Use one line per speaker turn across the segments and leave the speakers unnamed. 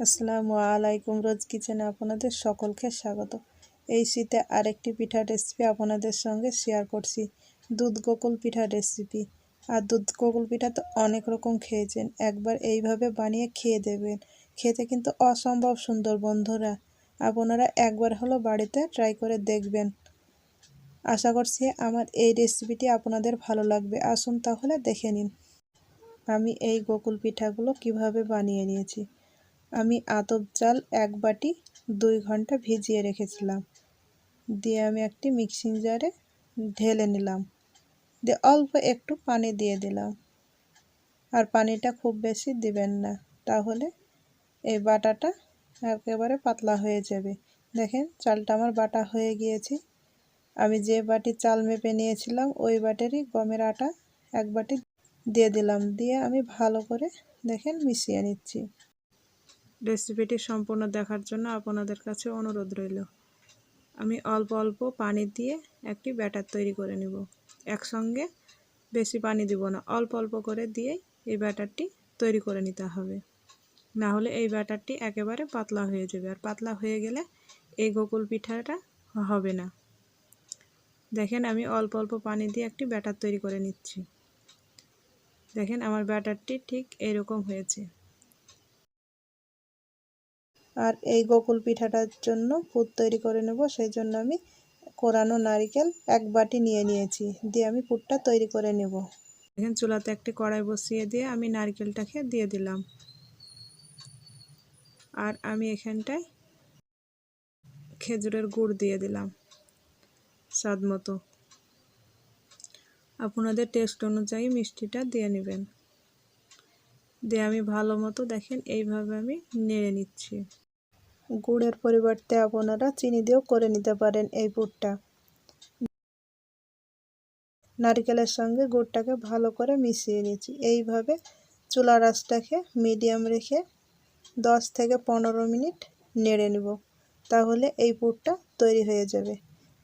আসসালামু আলাইকুম রোজ কিচেনে আপনাদের সকলকে স্বাগত। এই শীতে আরেকটি পিঠা রেসিপি আপনাদের সঙ্গে শেয়ার করছি, দুধ গোকুল পিঠা রেসিপি আর দুধ গোকুল পিঠা তো অনেক রকম খেয়েছেন, একবার এইভাবে বানিয়ে খেয়ে দেবেন খেতে কিন্তু অসম্ভব সুন্দর বন্ধুরা, আপনারা একবার হলো বাড়িতে ট্রাই করে দেখবেন। আশা করছি আমার এই রেসিপিটি আপনাদের ভালো লাগবে, আসুন তাহলে দেখে নিন। আমি এই গোকুল পিঠাগুলো কীভাবে বানিয়ে নিয়েছি। আমি আতপ চাল এক বাটি দুই ঘণ্টা ভিজিয়ে রেখেছিলাম। দিয়ে আমি একটি মিক্সিং জারে ঢেলে নিলাম। দিয়ে অল্প একটু পানি দিয়ে দিলাম। আর পানিটা খুব বেশি দিবেন না, তাহলে এই বাটাটা একেবারে পাতলা হয়ে যাবে। দেখেন, চালটা আমার বাটা হয়ে গিয়েছে। আমি যে বাটি চাল মেপে নিয়েছিলাম, ওই বাটিরই গমের আটা এক বাটি দিয়ে দিলাম। দিয়ে আমি ভালো করে, দেখেন, মিশিয়ে নিচ্ছি। রেসিপিটি সম্পূর্ণ দেখার জন্য আপনাদের কাছে অনুরোধ রইল। আমি অল্প অল্প পানি দিয়ে একটি ব্যাটার তৈরি করে নেব। একসঙ্গে বেশি পানি দিব না, অল্প অল্প করে দিয়ে এই ব্যাটারটি তৈরি করে নিতে হবে। না হলে এই ব্যাটারটি একেবারে পাতলা হয়ে যাবে আর পাতলা হয়ে গেলে এই গোকুল পিঠাটা হবে না। দেখেন আমি অল্প অল্প পানি দিয়ে একটি ব্যাটার তৈরি করে নিচ্ছি। দেখেন আমার ব্যাটারটি ঠিক এরকম হয়েছে। আর এই গোকুল পিঠাটার জন্য পুর তৈরি করে নেব সেই জন্য আমি কোরানো নারিকেল এক বাটি নিয়ে নিয়েছি, দিয়ে আমি পুরটা তৈরি করে নেব। এখানে চুলাতে একটি কড়াই বসিয়ে দিয়ে আমি নারকেলটাকে দিয়ে দিলাম। আর আমি এখানটায় খেজুরের গুড় দিয়ে দিলাম, স্বাদ মতো। আপনাদের টেস্ট অনুযায়ী মিষ্টিটা দিয়ে নেবেন। দিয়ে আমি ভালো মতো দেখেন, এইভাবে আমি নেড়ে নিচ্ছি। গুড়ের পরিবর্তে আপনারা চিনি দিয়েও করে নিতে পারেন এই পুরটা নারকেলের সঙ্গে গুড়টাকে ভালো করে মিশিয়ে নিচ্ছি। এইভাবে চুলা রাসটাকে মিডিয়াম রেখে দশ থেকে পনেরো মিনিট নেড়ে নেব। তাহলে এই পুরটা তৈরি হয়ে যাবে।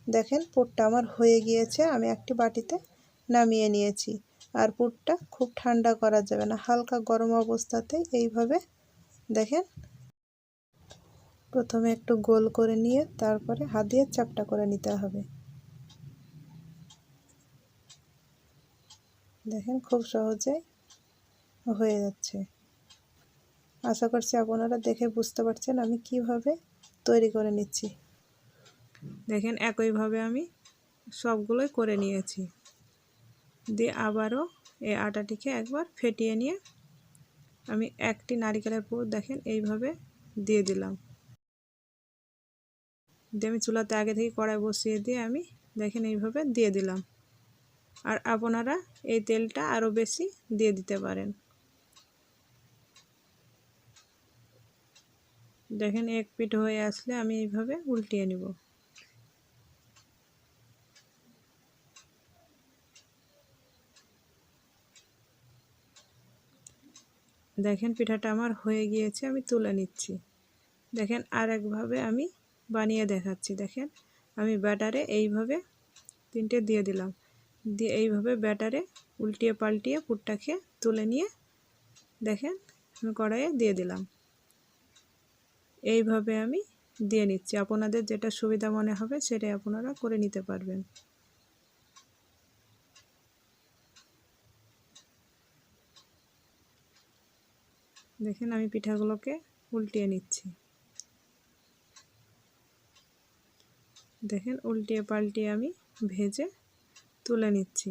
দেখেন পুরটা আমার হয়ে গিয়েছে, আমি একটি বাটিতে নামিয়ে নিয়েছি। আর পুরটা খুব ঠান্ডা করা যাবে না। হালকা গরম অবস্থাতে এইভাবে দেখেন। প্রথমে একটু গোল করে নিয়ে তারপরে হাত দিয়ে চাপটা করে নিতে হবে। দেখেন খুব সহজেই হয়ে যাচ্ছে। আশা করছি আপনারা দেখে বুঝতে পারছেন আমি কীভাবে তৈরি করে নিচ্ছি। দেখেন একইভাবে আমি সবগুলোই করে নিয়েছি। দিয়ে আবারও এই আটাটিকে একবার ফেটিয়ে নিয়ে আমি একটি নারিকেলের পুর দেখেন এইভাবে দিয়ে দিলাম। দিয়ে আমি চুলাতে আগে থেকে কড়াই বসিয়ে দিয়ে আমি দেখেন এইভাবে দিয়ে দিলাম। আর আপনারা এই তেলটা আরও বেশি দিয়ে দিতে পারেন। দেখেন এক পিঠ হয়ে আসলে আমি এইভাবে উল্টিয়ে নিব। দেখেন পিঠাটা আমার হয়ে গিয়েছে, আমি তুলে নিচ্ছি। দেখেন আর একভাবে আমি বানিয়ে দেখাচ্ছি, দেখেন। আমি ব্যাটারে এইভাবে তিনটে দিয়ে দিলাম। দিয়ে এইভাবে ব্যাটারে উল্টিয়ে পাল্টিয়ে পুরটাকে তুলে নিয়ে, দেখেন, আমি কড়াইয়ে দিয়ে দিলাম। এইভাবে আমি দিয়ে নিচ্ছি। আপনাদের যেটা সুবিধা মনে হবে সেটাই আপনারা করে নিতে পারবেন। দেখেন আমি পিঠাগুলোকে উল্টিয়ে নিচ্ছি। দেখেন উল্টিয়ে পাল্টিয়ে আমি ভেজে তুলে নিচ্ছি।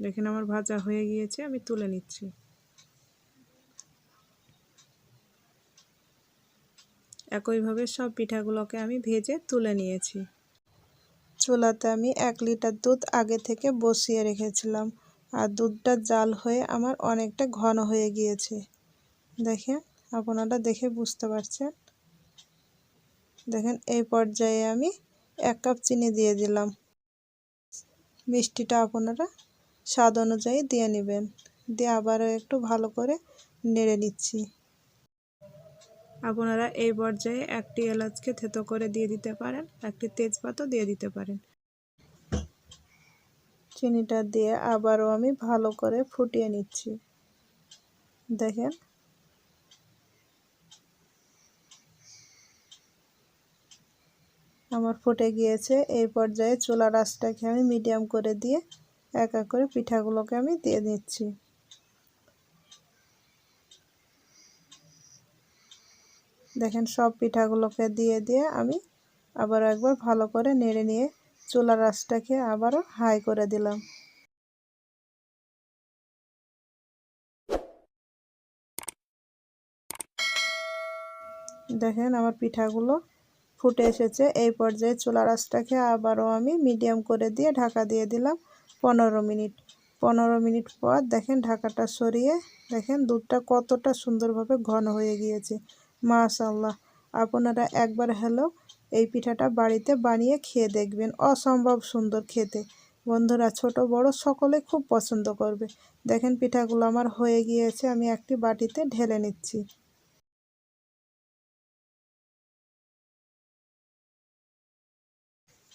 দেখেন আমার ভাজা হয়ে গিয়েছে, আমি তুলে নিচ্ছি। একইভাবে সব পিঠাগুলোকে আমি ভেজে তুলে নিয়েছি। চুলাতে আমি এক লিটার দুধ আগে থেকে বসিয়ে রেখেছিলাম। আর দুধটা জাল হয়ে আমার অনেকটা ঘন হয়ে গিয়েছে। দেখেন, আপনারা দেখে বুঝতে পারছেন? দেখেন, এই পর্যায়ে আমি এক কাপ চিনি দিয়ে দিলাম। মিষ্টিটা আপনারা স্বাদ অনুযায়ী দিয়ে নেবেন। দিয়ে আবারও একটু ভালো করে নেড়ে নিচ্ছি। আপনারা এই পর্যায়ে একটি এলাচকে থেতো করে দিয়ে দিতে পারেন, একটি তেজপাতও দিয়ে দিতে পারেন। চিনিটা দিয়ে আবারও আমি ভালো করে ফুটিয়ে নিচ্ছি। দেখেন। আমার ফুটে গিয়েছে। এই পর্যায়ে চুলা রাসটাকে আমি মিডিয়াম করে দিয়ে এক এক করে পিঠাগুলোকে আমি দিয়ে দিচ্ছি। দেখেন, সব পিঠাগুলোকে দিয়ে দিয়ে আমি আবার একবার ভালো করে নেড়ে নিয়ে চুলা রাসটাকে আবারও হাই করে দিলাম। দেখেন আমার পিঠাগুলো ফুটে এসেছে। এই পর্যায়ে চুলা রাসটাকে আবারও আমি মিডিয়াম করে দিয়ে ঢাকা দিয়ে দিলাম পনেরো মিনিট। পনেরো মিনিট পর দেখেন ঢাকাটা সরিয়ে দেখেন দুধটা কতটা সুন্দরভাবে ঘন হয়ে গিয়েছে। মাশাল্লাহ আপনারা একবার হলেও এই পিঠাটা বাড়িতে বানিয়ে খেয়ে দেখবেন। অসম্ভব সুন্দর খেতে। বন্ধুরা, ছোট, বড় সকলে খুব পছন্দ করবে। দেখেন পিঠাগুলো আমার হয়ে গিয়েছে, আমি একটি বাটিতে ঢেলে নিচ্ছি।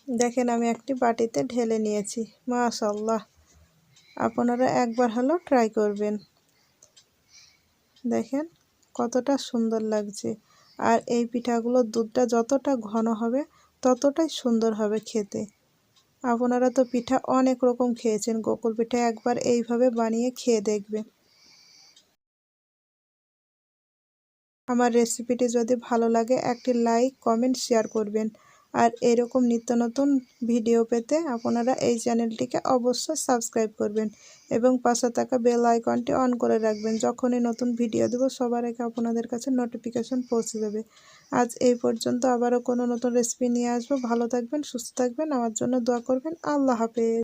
দেখেন আমি একটি বাটিতে ঢেলে নিয়েছি। মাশাল্লাহ আপনারা একবার হলেও ট্রাই করবেন। দেখেন কতটা সুন্দর লাগছে। আর এই পিঠাগুলোর দুধটা যতটা ঘন হবে, ততটাই সুন্দর হবে খেতে। আপনারা তো পিঠা অনেক রকম খেয়েছেন, গোকুল পিঠা একবার এইভাবে বানিয়ে খেয়ে দেখবেন। আমার রেসিপিটি যদি ভালো লাগে, একটি লাইক, কমেন্ট, শেয়ার করবেন। আর এরকম নিত্য নতুন ভিডিও পেতে আপনারা এই চ্যানেলটিকে অবশ্যই সাবস্ক্রাইব করবেন এবং পাশে থাকা বেল আইকনটি অন করে রাখবেন। যখনই নতুন ভিডিও দেবো, সবার আগে আপনাদের কাছে নোটিফিকেশন পৌঁছে দেবে আজ এই পর্যন্ত আবারও কোনো নতুন রেসিপি নিয়ে আসব। ভালো থাকবেন, সুস্থ থাকবেন। আমার জন্য দোয়া করবেন। আল্লাহ হাফেজ।